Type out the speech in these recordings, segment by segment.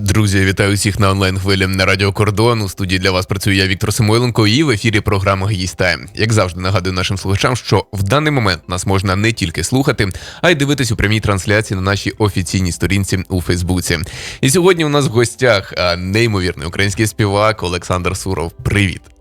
Друзі, вітаю всіх на онлайн хвилі на Радіо Кордон. У студії для вас працюю я Віктор Самойленко і в ефірі програма «Гість Тайм». Як завжди, нагадую нашим слухачам, що в даний момент нас можна не тільки слухати, а й дивитись у прямій трансляції на нашій офіційній сторінці у Фейсбуці. І сьогодні у нас в гостях неймовірний український співак Олександр Суров. Привіт!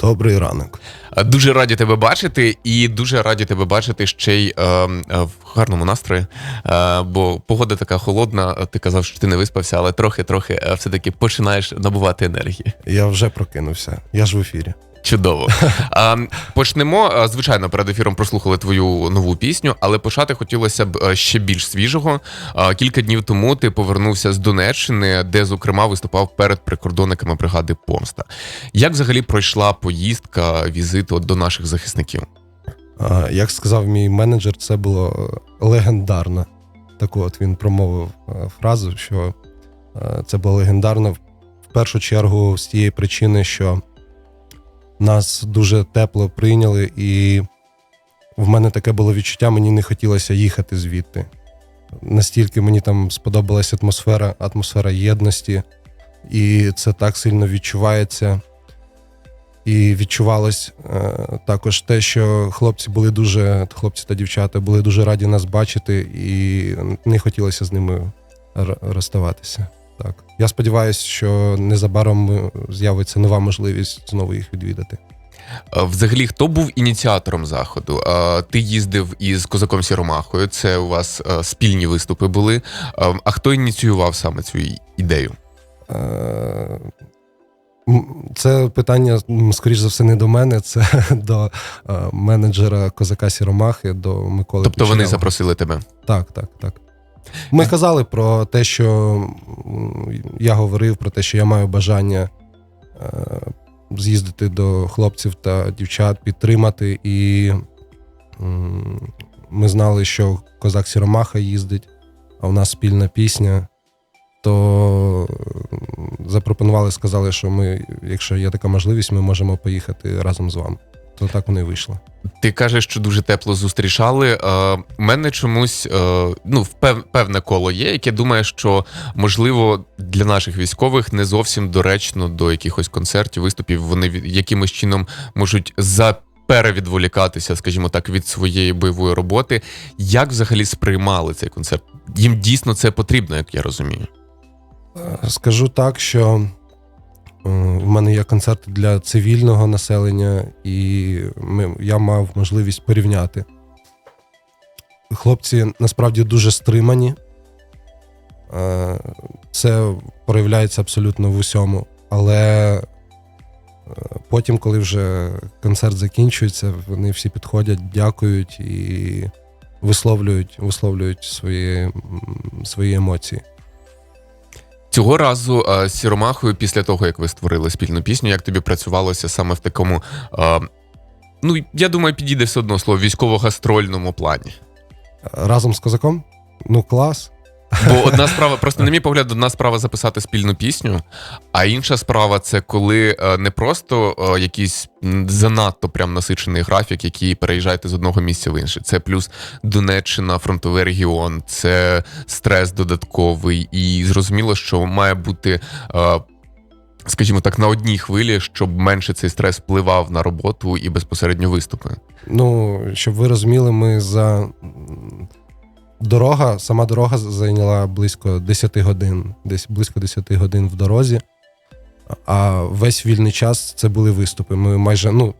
Добрий ранок. Дуже раді тебе бачити, і дуже раді тебе бачити ще й е, е, в гарному настрої. Е, бо погода така холодна. Ти казав, що ти не виспався, але трохи-трохи е, все-таки починаєш набувати енергії. Я вже прокинувся. Я ж в ефірі. Чудово. А, почнемо. Звичайно, перед ефіром прослухали твою нову пісню, але почати хотілося б е, ще більш свіжого. А, Кілька днів тому ти повернувся з Донеччини, де, зокрема, виступав перед прикордонниками бригади Помста. Як взагалі пройшла поїздка, візит от до наших захисників? Як сказав мій менеджер, це було е, легендарно. Таку от він промовив е, фразу, що е, це було легендарно в першу чергу з тієї причини, що нас дуже тепло прийняли, і в мене таке було відчуття, мені не хотілося їхати звідти. Настільки мені там сподобалася атмосфера, атмосфера єдності, і це так сильно відчувається. І відчувалось е, також те, що хлопці були дуже, хлопці та дівчата були дуже раді нас бачити, і не хотілося з ними розставатися. Так. Я сподіваюся, що незабаром е, з'явиться нова можливість знову їх відвідати. Взагалі, хто був ініціатором заходу? Ти їздив із козаком Сіромахою. Це у вас е, спільні виступи були. А, хто ініціював саме цю ідею? Е, Це питання, скоріш за все, не до мене, це до е, менеджера козака Сіромахи, до Миколи. Тобто вони запросили тебе? Так, так, так. Ми казали про те, що я говорив про те, що я маю бажання е, з'їздити до хлопців та дівчат, підтримати. І ми знали, що козак Сіромаха їздить, а у нас спільна пісня. То запропонували, сказали, що ми, якщо є така можливість, ми можемо поїхати разом з вами. То так воно і вийшло. Ти кажеш, що дуже тепло зустрічали. Е, У мене чомусь е, ну, певне коло є, яке думає, що можливо для наших військових не зовсім доречно до якихось концертів, виступів. Вони якимось чином можуть за. Перевідволікатися, скажімо так, від своєї бойової роботи. Як взагалі сприймали цей концерт? Їм дійсно це потрібно, як я розумію. Е, Скажу так, що е, в мене є концерти для цивільного населення, і ми, я мав можливість порівняти. Хлопці насправді дуже стримані. Е, Це проявляється абсолютно в усьому. Але е, потім, коли вже концерт закінчується, вони всі підходять, дякують і висловлюють, висловлюють свої, свої емоції. Цього разу е, з Сіромахою, після того як ви створили спільну пісню, як тобі працювалося саме в такому, е, ну я думаю, підійде все одно слово військово-гастрольному плані. Разом з козаком? Ну, клас. Бо одна справа, просто на мій погляд, одна справа записати спільну пісню, а інша справа це коли е, не просто е, якийсь занадто прям насичений графік, який переїжджаєте з одного місця в інше. Це плюс Донеччина, фронтовий регіон, це стрес додатковий, і зрозуміло, що має бути. е, Скажімо так, на одній хвилі, щоб менше цей стрес впливав на роботу і безпосередньо виступи. Ну, щоб ви розуміли, ми за дорога, сама дорога зайняла близько 10 годин, десь близько 10 годин в дорозі. А весь вільний час це були виступи. Ми майже ну,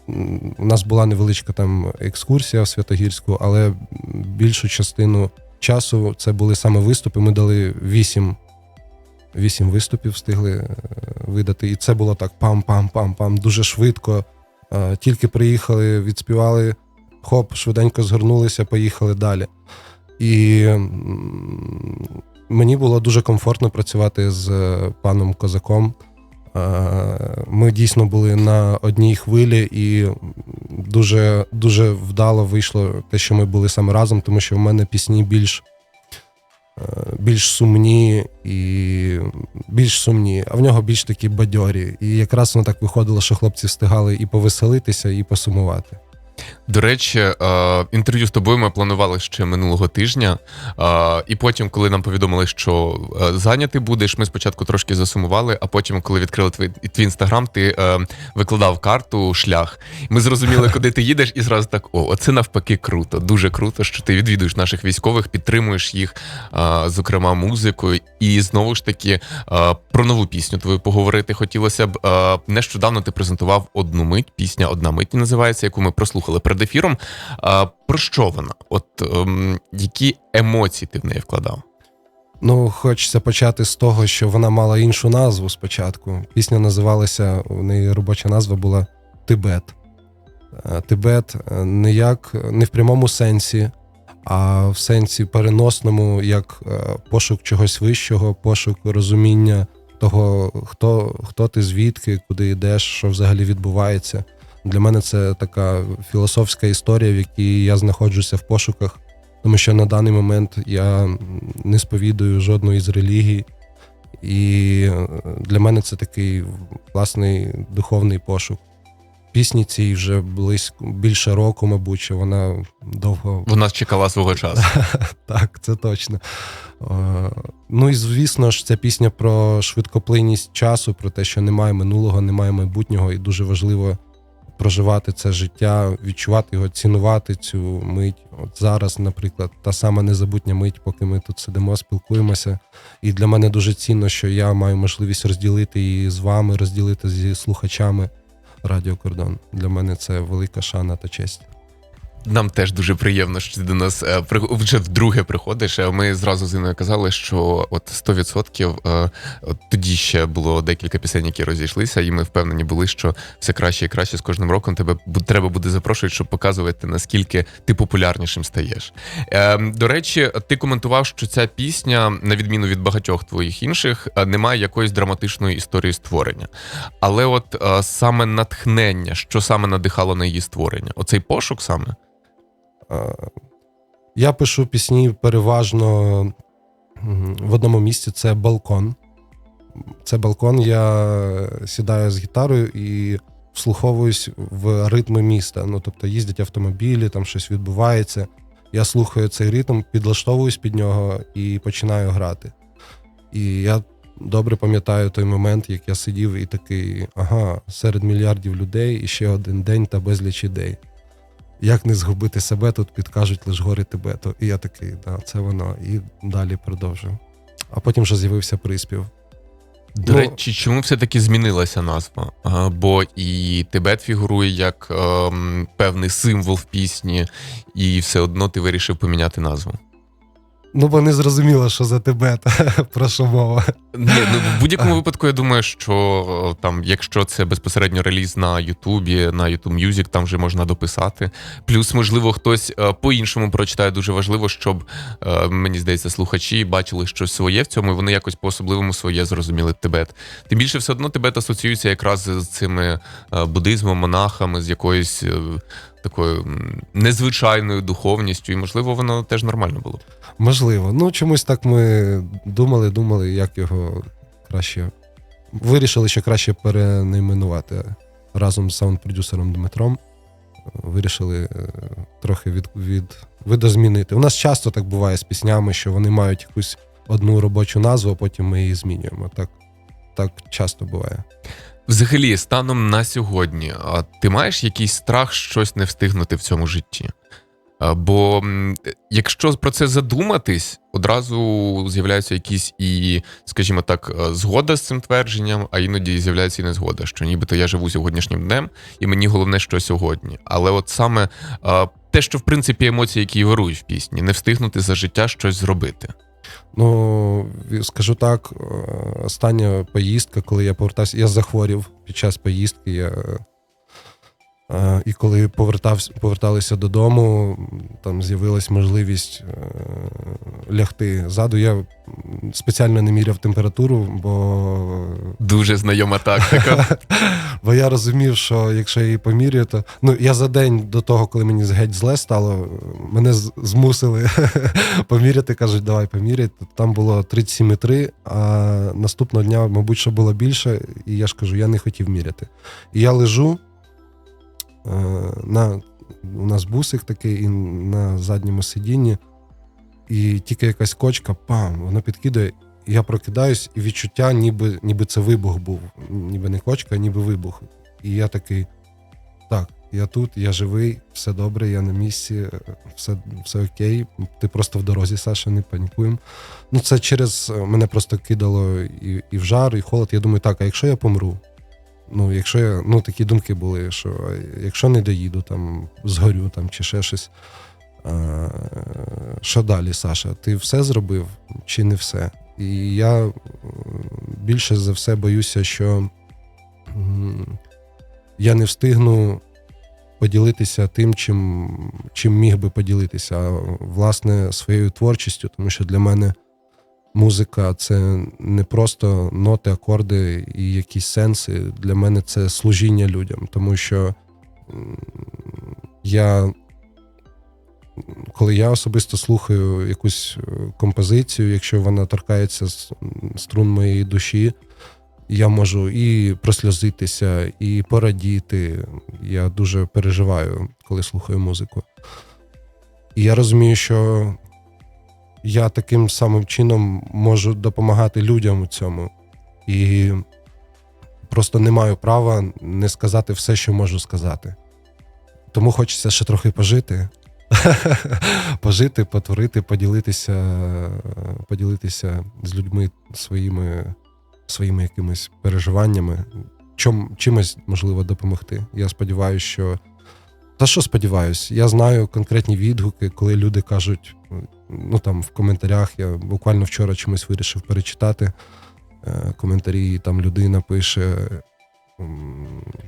у нас була невеличка там екскурсія в Святогірську, але більшу частину часу це були саме виступи. Ми дали 8, 8 виступів, встигли е, видати. І це було так пам-пам-пам-пам, дуже швидко. Е, Тільки приїхали, відспівали, хоп, швиденько згорнулися, поїхали далі. І мені було дуже комфортно працювати з е, паном Козаком. Е, Ми дійсно були на одній хвилі, і дуже, дуже вдало вийшло те, що ми були саме разом, тому що в мене пісні більш, е, більш сумні і більш сумні, а в нього більш такі бадьорі. І якраз воно так виходило, що хлопці встигали і повеселитися, і посумувати. До речі, е, інтерв'ю з тобою ми планували ще минулого тижня. е, І потім, коли нам повідомили, що е, зайнятий будеш, ми спочатку трошки засумували, а потім, коли відкрили твій, твій інстаграм, ти викладав карту шлях. Ми зрозуміли, куди ти їдеш, і зразу так: о, оце навпаки круто. Дуже круто, що ти відвідуєш наших військових, підтримуєш їх, зокрема, музикою. І знову ж таки про нову пісню твою поговорити хотілося б. Нещодавно ти презентував одну мить, пісня Одна мить називається, яку ми прослухали перед ефіром. А, Про що вона? От ем, які емоції ти в неї вкладав? Ну, хочеться почати з того, що вона мала іншу назву спочатку. Пісня називалася, у неї робоча назва була Тибет. Е, Тибет не як не в прямому сенсі, а в сенсі переносному, як е, пошук чогось вищого, пошук розуміння того, хто, хто ти, звідки, куди йдеш, що взагалі відбувається. Для мене це така філософська історія, в якій я знаходжуся в пошуках, тому що на даний момент я не сповідую жодної з релігій, і е, для мене це такий класний духовний пошук. Пісні цій вже близько більше року, мабуть, що вона довго Вона чекала свого часу. так, це точно. Е, Ну і звісно ж, ця пісня про швидкоплинність часу, про те, що немає минулого, немає майбутнього, і дуже важливо проживати це життя, відчувати його, цінувати цю мить. От зараз, наприклад, та сама незабутня мить, поки ми тут сидимо, спілкуємося. І для мене дуже цінно, що я маю можливість розділити її з вами, розділити зі слухачами Радіо Кордон. Для мене це велика шана та честь. Нам теж дуже приємно, що ти до нас е, вже вдруге приходиш. Е, Ми зразу з Іною казали, що от 100% е, от тоді ще було декілька пісень, які розійшлися, і ми впевнені були, що все краще і краще з кожним роком тебе треба буде запрошувати, щоб показувати, наскільки ти популярнішим стаєш. До речі, ти коментував, що ця пісня, на відміну від багатьох твоїх інших, не має якоїсь драматичної історії створення. Але от саме натхнення, що саме надихало на її створення? Оцей пошук саме. Е, Я пишу пісні переважно в одному місці це балкон. Це балкон, я сідаю з гітарою і вслуховуюсь в ритми міста. Ну, тобто їздять автомобілі, там щось відбувається. Я слухаю цей ритм, підлаштовуюсь під нього і починаю грати. І я добре пам'ятаю той момент, як я сидів і такий: ага, серед мільярдів людей і ще один день та безліч ідей. Як не згубити себе, тут підкажуть лише гори Тибету. І я такий, да, це воно. І далі продовжив. А потім вже з'явився приспів. До Ну- речі, чому все-таки змінилася назва? А, Бо і Тибет фігурує як ем, певний символ в пісні, і все одно ти вирішив поміняти назву. Ну, бо не зрозуміло, що за Тибет, про що мова. Ні, ну в будь-якому випадку я думаю, що е, там, якщо це безпосередньо реліз на Ютубі, на YouTube Music, там вже можна дописати. Плюс, можливо, хтось е, по-іншому прочитає. Дуже важливо, щоб е, мені здається, слухачі бачили щось своє в цьому, і вони якось по-особливому своє зрозуміли Тибет. Тим більше, все одно Тибет асоціюється якраз з цими буддизмом, монахами, з якоюсь такою незвичайною духовністю, і можливо, воно теж нормально було. Можливо. Ну, чомусь так ми думали, думали, як його краще. Вирішили, що краще перенайменувати разом з саунд-продюсером Дмитром. Вирішили е, трохи від, від, видозмінити. У нас часто так буває з піснями, що вони мають якусь одну робочу назву, а потім ми її змінюємо. Так, так часто буває. Взагалі, станом на сьогодні, ти маєш якийсь страх щось не встигнути в цьому житті? Бо якщо про це задуматись, одразу з'являються якісь і, скажімо так, згода з цим твердженням, а іноді з'являється і незгода, що нібито я живу сьогоднішнім днем, і мені головне, що сьогодні. Але от саме те, що в принципі емоції, які вирують в пісні, не встигнути за життя щось зробити. Ну, скажу так, е, остання поїздка, коли я повертався, я захворів під час поїздки. Я, е, і коли повертався, поверталися додому, там з'явилась можливість е, лягти ззаду. Я спеціально не міряв температуру, бо, Дуже знайома тактика. бо я розумів, що якщо я її поміряю, то ну я за день до того, коли мені геть зле стало, мене змусили поміряти. кажуть, давай поміряй. Там було 37,3, а наступного дня, мабуть, що було більше, і я ж кажу, я не хотів міряти. І я лежу е, на у нас бусик такий і на задньому сидінні, і тільки якась кочка, пам, вона підкидає. Я прокидаюсь, і відчуття, ніби, ніби це вибух був. Ніби не кочка, а ніби вибух. І я такий: так, я тут, я живий, все добре, я на місці, все, все окей. Ти просто в дорозі, Саша, не панікуємо. Ну, це через е, мене просто кидало і, і в жар, і холод. Я думаю, так, а якщо я помру? Ну, якщо я, ну, такі думки були, що якщо не доїду, там, згорю там, чи ще щось. А, що далі, Саша? Ти все зробив чи не все? І я більше за все боюся, що я не встигну поділитися тим, чим, чим міг би поділитися, а, власне, своєю творчістю, тому що для мене музика це не просто ноти, акорди і якісь сенси. Для мене це служіння людям, тому що я. Коли я особисто слухаю якусь е, композицію, якщо вона торкається з- струн моєї душі, я можу і просльозитися, і порадіти. Я дуже переживаю, коли слухаю музику. І я розумію, що я таким самим чином можу допомагати людям у цьому. І просто не маю права не сказати все, що можу сказати. Тому хочеться ще трохи пожити. Пожити, потворити, поділитися, поділитися з людьми своїми, своїми якимись переживаннями, чом, чимось можливо допомогти. Я сподіваюся, що. Та що сподіваюсь, я знаю конкретні відгуки, коли люди кажуть, ну там в коментарях, я буквально вчора чомусь вирішив перечитати е, коментарі, і там людина пише,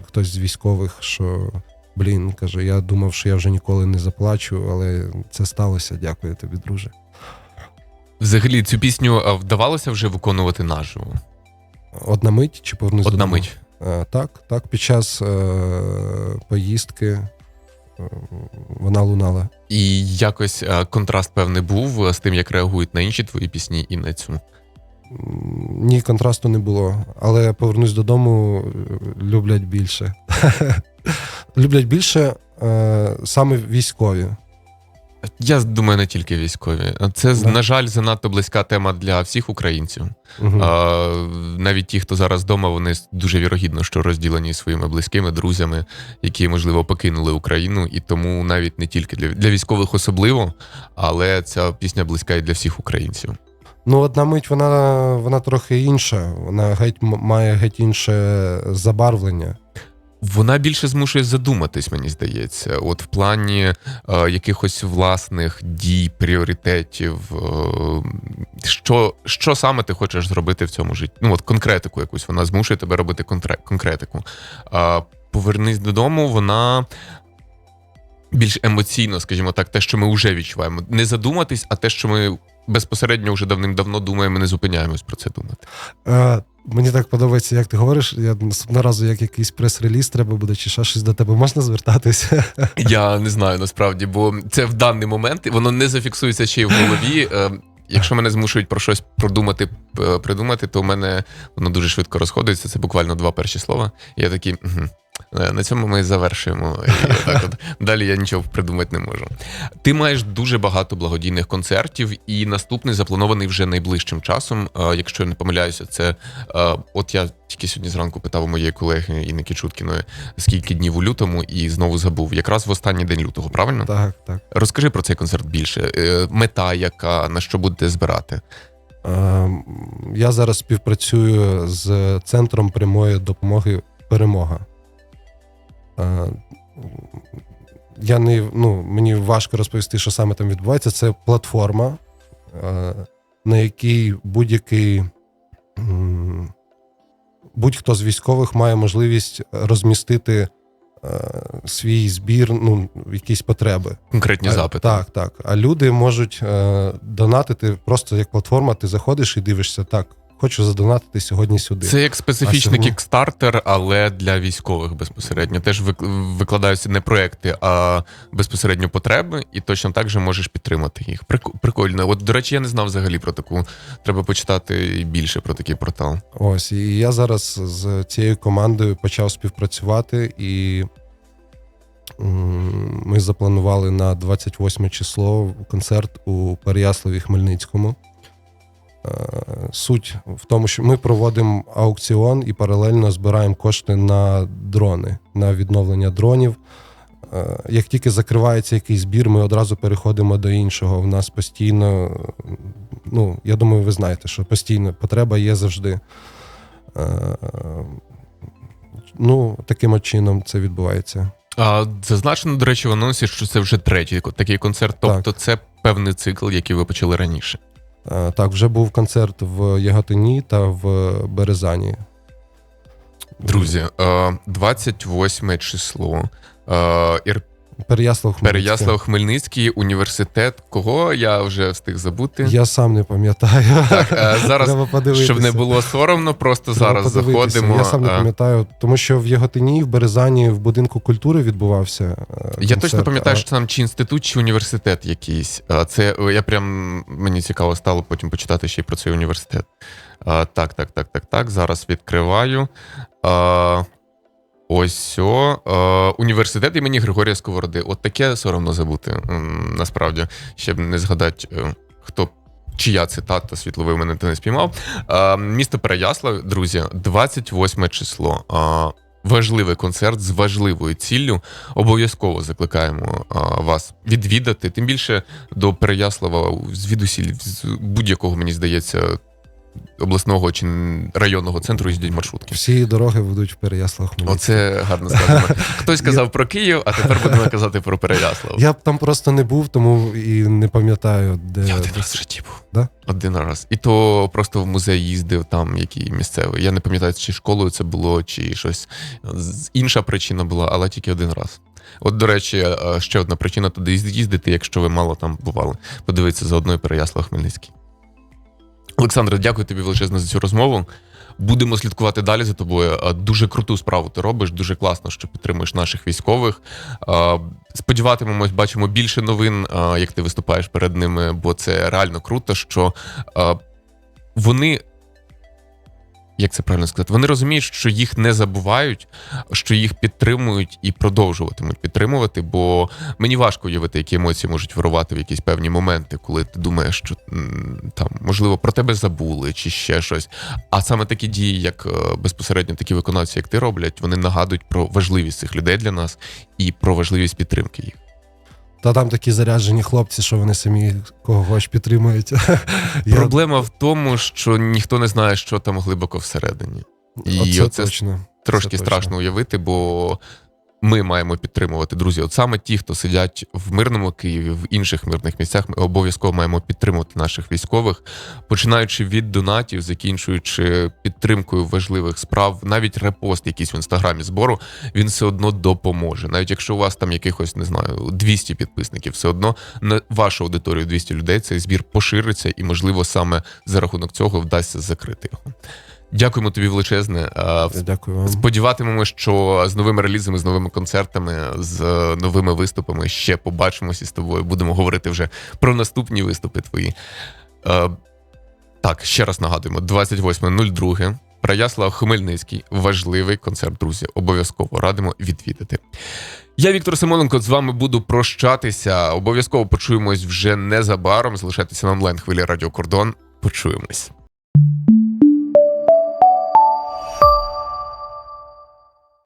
хтось з військових, що блін, каже, я думав, що я вже ніколи не заплачу, але це сталося. Дякую тобі, друже. Взагалі, цю пісню вдавалося вже виконувати наживо. Одна мить чи повернусь Одна мить. Е, Так, так, під час е, поїздки вона лунала. І якось а, контраст певний був з тим, як реагують на інші твої пісні і на цю. Ні, контрасту не було, але повернусь додому, е, люблять більше. люблять більше е, саме військові. Я думаю, не тільки військові. Це, Да. на жаль, занадто близька тема для всіх українців. Мгм. А, навіть ті, хто зараз вдома, вони дуже вірогідно, що розділені своїми близькими, друзями, які, можливо, покинули Україну. І тому навіть не тільки для, для військових особливо, але ця пісня близька і для всіх українців. Ну, одна мить вона, вона трохи інша. Вона геть має геть інше забарвлення. Вона більше змушує задуматись, мені здається. От в плані е, якихось власних дій, пріоритетів, е, що, що саме ти хочеш зробити в цьому житті? Ну, от конкретику якусь вона змушує тебе робити конкретику. Е, повернись додому, вона. Більш емоційно, скажімо так, те, що ми вже відчуваємо. Не задуматись, а те, що ми безпосередньо вже давним-давно думаємо, не зупиняємось про це думати. Е, мені так подобається, як ти говориш. Я наступного разу, як якийсь прес-реліз треба буде, чи ще щось до тебе можна звертатися? Я не знаю насправді, бо це в даний момент воно не зафіксується ще й в голові. Е, Якщо мене змушують про щось продумати, е, придумати, то в мене воно дуже швидко розходиться. Це буквально два перші слова. Я такий. Угу. На цьому ми завершуємо. І так от, далі я нічого придумати не можу. Ти маєш дуже багато благодійних концертів, і наступний запланований вже найближчим часом. Е, Якщо я не помиляюся, це е, от я тільки сьогодні зранку питав у моєї колеги Інники Чуткіної, скільки днів у лютому, і знову забув. Якраз в останній день лютого, правильно? так, так. Розкажи про цей концерт більше. Е, Мета, яка на що будете збирати? Е, Я зараз співпрацюю з центром прямої допомоги Перемога. Е, Я не, ну, мені важко розповісти, що саме там відбувається. Це платформа, е, на якій будь-який будь-хто з військових має можливість розмістити е, свій збір, ну, якісь потреби. Конкретні запити. Так, так. А люди можуть донатити просто як платформа, ти заходиш і дивишся, так, хочу задонатити сьогодні сюди. Це як специфічний сьогодні? кікстартер, але для військових безпосередньо. Теж вик- викладаються не проекти, а безпосередньо потреби, і точно так же можеш підтримати їх. Прик- Прикольно. От, до речі, я не знав взагалі про таку. Треба почитати більше про такий портал. Ось, і я зараз з цією командою почав співпрацювати, і Ми запланували на 28 число концерт у Переяславі Хмельницькому. Суть в тому, що ми проводимо аукціон і паралельно збираємо кошти на дрони, на відновлення дронів. Е, Як тільки закривається якийсь збір, ми одразу переходимо до іншого. У нас постійно, ну, я думаю, ви знаєте, що постійно потреба є завжди. Е, Ну, таким чином це відбувається. А, зазначено, до речі, в анонсі, що це вже третій такий концерт. Тобто, це певний цикл, який ви почали раніше. Е, Так, вже був концерт в Яготині та в Березані. Друзі, е, 28 число. Е. Переяслав Хмельницький. Переяслав Хмельницький університет. Кого я вже встиг забути? Я сам не пам'ятаю. Так, е, зараз, Треба подивитися. щоб не було соромно, просто Треба зараз подивитися. заходимо. Я сам не Е, пам'ятаю, тому що в Яготині, в Березані, в будинку культури відбувався. е, Я концерт, точно пам'ятаю, що там чи інститут, чи університет якийсь. А, Це е, я прям мені цікаво стало потім почитати ще й про цей університет. А, Так, так, так, так, так. Зараз відкриваю. А, Ось о, е, університет імені Григорія Сковороди. От таке соромно забути. Насправді, ще б не згадати, е, хто. Чия цитата світловий мене ти не спіймав. Е, місто Переяслав, друзі, 28 число. Е, важливий концерт з важливою ціллю. Обов'язково закликаємо а, вас відвідати. Тим більше до Переяслава звідусіль з будь-якого, мені здається, обласного чи районного центру їздять маршрутки. Всі дороги ведуть в Переяслав. Оце гарно сказано. Хтось казав про Київ, а тепер будемо казати про Переяслав. Я б там просто не був, тому і не пам'ятаю, де. Я один раз в житті був. Да? Один раз. І то просто в музей їздив там, який місцевий. Я не пам'ятаю, чи школою це було, чи щось інша причина була, але тільки один раз. От, до речі, е, ще одна причина туди їздити, якщо ви мало там бували. Подивитися заодно і Переяслав Хмельницький. Олександре, дякую тобі величезно за цю розмову. Будемо слідкувати далі за тобою. Дуже круту справу ти робиш. Дуже класно, що підтримуєш наших військових. Сподіватимемось, бачимо більше новин, як ти виступаєш перед ними, бо це реально круто, що вони. Як це правильно сказати? Вони розуміють, що їх не забувають, що їх підтримують і продовжуватимуть підтримувати. Бо мені важко уявити, які емоції можуть вирувати в якісь певні моменти, коли ти думаєш, що там можливо про тебе забули чи ще щось. А саме такі дії, як е, безпосередньо такі виконавці, як ти роблять, вони нагадують про важливість цих людей для нас і про важливість підтримки їх. Та там такі заряджені хлопці, що вони самі когось підтримують. Проблема в тому, що ніхто не знає, що там глибоко всередині. І Оце оце точно. Трошки Це точно. страшно уявити, бо ми маємо підтримувати друзі. От саме ті, хто сидять в мирному Києві, в інших мирних місцях, ми обов'язково маємо підтримувати наших військових, починаючи від донатів, закінчуючи підтримкою важливих справ, навіть репост якийсь в інстаграмі збору, він все одно допоможе. Навіть якщо у вас там якихось не знаю 200 підписників, все одно на вашу аудиторію 200 людей цей збір пошириться, і можливо саме за рахунок цього вдасться закрити його. Дякуємо тобі величезне. Дякую вам. Сподіватимемо, що з новими релізами, з новими концертами, з е, новими виступами ще побачимося з тобою. Будемо говорити вже про наступні виступи твої. Е, так, ще раз нагадуємо: 28.02. Праяслав Хмельницький. Важливий концерт, друзі. Обов'язково радимо відвідати. Я Віктор Симоненко з вами буду прощатися. Обов'язково почуємось вже незабаром. Залишайтеся на онлайн хвилі Радіо Кордон. Почуємось.